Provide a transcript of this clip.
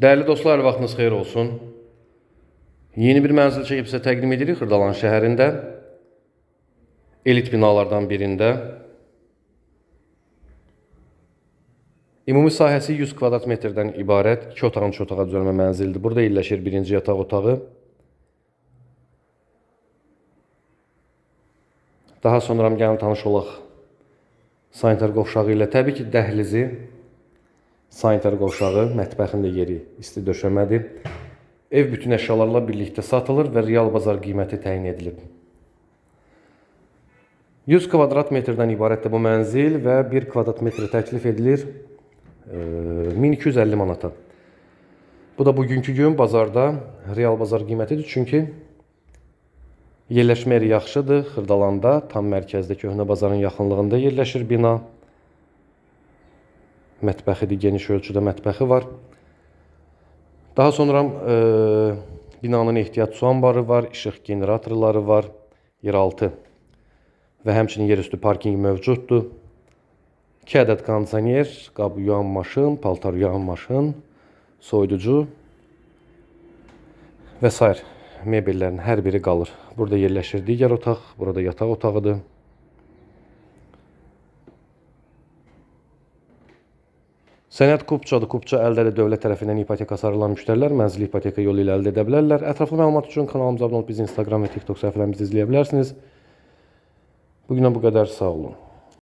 Değerli dostlar, vaxtınız xeyir olsun. Yeni bir mənzil çəkib sizə təqdim edirik Xırdalan şəhərində. Elit binalardan birində. Ümumi sahəsi 100 kvadrat metrdən ibarət 2 otağın 3 otağa düzəlmə mənzildir. Burada yerləşir birinci yataq otağı. Daha sonra gəlin tanış olaq sanitar qovşağı ilə. Təbii ki, dəhlizi, sanitar qovşağı, mətbəxin də yeri isti döşəmədir. Ev bütün əşyalarla birlikdə satılır və real bazar qiyməti təyin edilib. 100 kvadrat metrdən ibarətdir bu mənzil və 1 kvadrat metr təklif edilir e, 1250 manata. Bu da bugünkü gün bazarda real bazar qiymətidir çünki yerləşmə yeri yaxşıdır. Xırdalanda, tam mərkəzdə köhnə bazarın yaxınlığında yerləşir bina. Mətbəxidir, geniş ölçüdə mətbəxi var. Daha sonra e, binanın ehtiyat su anbarı var, işıq generatorları var, yeraltı və həmçinin yerüstü parkinq mövcuddur. 2 ədəd kondisioner, qab yuyan maşın, paltar yuyan maşın, soyuducu və s. mebellərin hər biri qalır. Burada yerləşir digər otaq, burada yataq otağıdır. Sənəd Kupçadır. Kupça əldə dövlət tərəfindən ipoteka sarılan müştərilər mənzili ipoteka yolu ilə əldə edə bilərlər. Ətraflı məlumat üçün kanalımıza abunə olub bizi Instagram və TikTok səhifələrimizdə izləyə bilərsiniz. Bugünə bu qədər. Sağ olun.